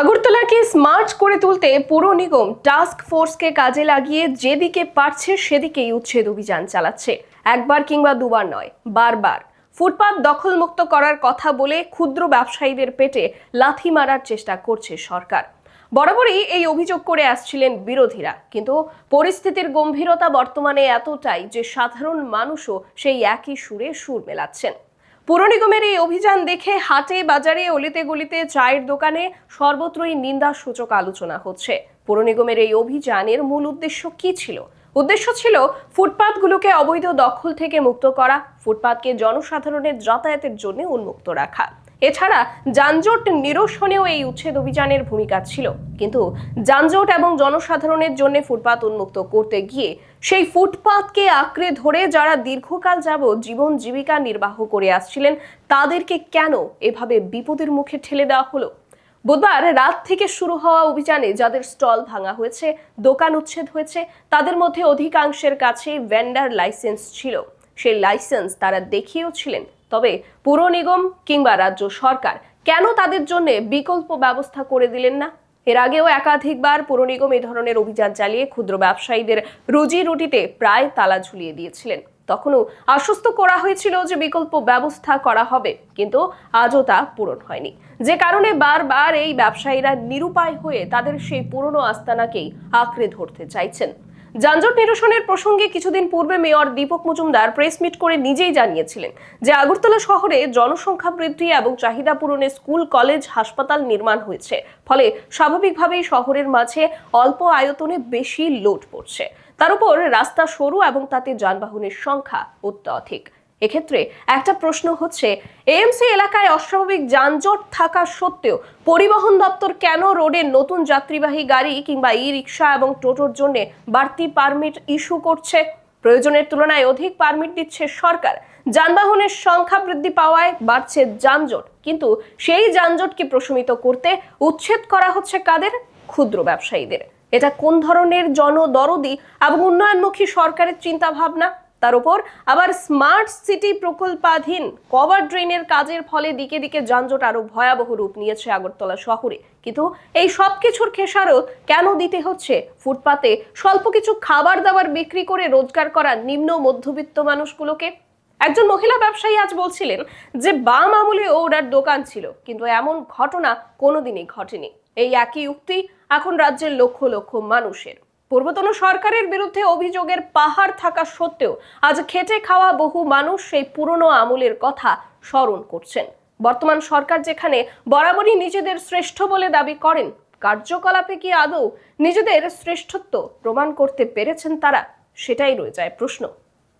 আগরতলাকে smart করে তুলতে পুর নিগম টাস্ক ফোর্সকে কাজে লাগিয়ে যেদিকে পারছে সেদিকেই উচ্ছেদ অভিযান চালাচ্ছে। একবার কিংবা দুবার নয়, বারবার। ফুটপাত দখলমুক্ত করার কথা বলে ক্ষুদ্র ব্যবসায়ীদের পেটে লাথি মারার চেষ্টা করছে সরকার। বরাবরই এই অভিযোগ করে আসছিলেন বিরোধীরা। কিন্তু পরিস্থিতির গম্ভীরতা বর্তমানে এতটাই যে সাধারণ মানুষও সেই একই সুরে সুর মেলাচ্ছেন। পুর নিগমের এই অভিযান দেখে হাটে, বাজারে অলিতে গলিতে চায়ের দোকানে সর্বত্রই নিন্দা সূচক আলোচনা হচ্ছে। পুর নিগমের এই অভিযানের মূল উদ্দেশ্য কি ছিল? উদ্দেশ্য ছিল ফুটপাতগুলোকে অবৈধ দখল থেকে মুক্ত করা, ফুটপাতকে জনসাধারণের যাতায়াতের জন্য উন্মুক্ত রাখা। এছাড়া যানজট নিরসনেও এই উচ্ছেদ অভিযানের ভূমিকা ছিল। কিন্তু যানজট এবং জনসাধারণের জন্য ফুটপাত উন্মুক্ত করতে গিয়ে সেই ফুটপাতকে আঁকড়ে ধরে যারা দীর্ঘকাল যাবৎ জীবন জীবিকা নির্বাহ করে আসছিলেন, তাদেরকে কেন এভাবে বিপদের মুখে ঠেলে দেওয়া হলো? বুধবার রাত থেকে শুরু হওয়া অভিযানে যাদের স্টল ভাঙা হয়েছে, দোকান উচ্ছেদ হয়েছে, তাদের মধ্যে অধিকাংশের কাছে ভেন্ডার লাইসেন্স ছিল। সেই লাইসেন্স তারা দেখিয়েও ছিলেন। তবে পুর নিগম কিংবা রাজ্য সরকার কেন তাদের জন্য বিকল্প ব্যবস্থা করে দিলেন না? এর আগেও একাধিকবার পুর নিগম এই ধরনের অভিযান চালিয়ে ক্ষুদ্র ব্যবসায়ীদের রুজি রুটিতে প্রায় তালা ঝুলিয়ে দিয়েছিলেন। তখনও আশ্বস্ত করা হয়েছিল যে বিকল্প ব্যবস্থা করা হবে, কিন্তু আজও তা পূরণ হয়নি। যে কারণে বারবার এই ব্যবসায়ীরা নিরুপায় হয়ে তাদের সেই পুরনো আস্তানাকেই আঁকড়ে ধরতে চাইছেন। যানজট নিরসনের প্রসঙ্গে কিছুদিন পূর্বে mayor Dipak Majumdar press meet করে নিজেই জানিয়েছিলেন যে আগরতলা শহরে জনসংখ্যা বৃদ্ধি এবং চাহিদা পূরণে স্কুল, কলেজ, হাসপাতাল নির্মাণ হয়েছে। ফলে স্বাভাবিকভাবেই শহরের মাঝে অল্প আয়তনে বেশি লোড পড়ছে। তার উপর রাস্তা সরু এবং তাতে যানবাহনের সংখ্যা অত্যধিক। এক্ষেত্রে একটা প্রশ্ন হচ্ছে, এএমসি এলাকায় অস্বাভাবিক যানজট থাকা সত্ত্বেও পরিবহন দপ্তর কেন রোডে নতুন যাত্রীবাহী গাড়ি কিংবা ই রিক্সা এবং টোটোর জন্য বাড়তি পারমিট ইস্যু করছে? প্রয়োজনের তুলনায় অধিক পারমিট দিচ্ছে সরকার। যানবাহনের সংখ্যা বৃদ্ধি পাওয়ায় বাড়ছে যানজট। কিন্তু সেই যানজটকে প্রশমিত করতে উচ্ছেদ করা হচ্ছে কাদের? ক্ষুদ্র ব্যবসায়ীদের। এটা কোন ধরনের জনদরদি এবং উন্নয়নমুখী সরকারের চিন্তা ভাবনা তার উপর। আবার স্মার্ট সিটি প্রকল্পাধীন কভার ড্রেনের কাজের ফলে দিকে দিকে যানজট আরও ভয়াবহ রূপ নিয়েছে আগরতলা শহরে। কিন্তু এই সব কিছুর খেসারত কেন দিতে হচ্ছে? ফুটপাতে স্বল্প কিছু খাবার দাবার বিক্রি করে রোজগার করা নিম্ন মধ্যবিত্ত মানুষগুলোকে? একজন মহিলা ব্যবসায়ী আজ বলছিলেন যে, বাম আমলে ওনার দোকান ছিল, কিন্তু এমন ঘটনা কোনোদিনই ঘটেনি। এই একই উক্তি এখন রাজ্যের লক্ষ লক্ষ মানুষের। পূর্বতন সরকারের বিরুদ্ধে অভিযোগের পাহাড় থাকা সত্ত্বেও আজ খেটে খাওয়া বহু মানুষ সেই পুরনো আমলের কথা স্মরণ করছেন। বর্তমান সরকার যেখানে বরাবরই নিজেদের শ্রেষ্ঠ বলে দাবি করেন, কার্যকলাপে কি আদৌ নিজেদের শ্রেষ্ঠত্ব প্রমাণ করতে পেরেছেন তারা? সেটাই রয়ে যায় প্রশ্ন।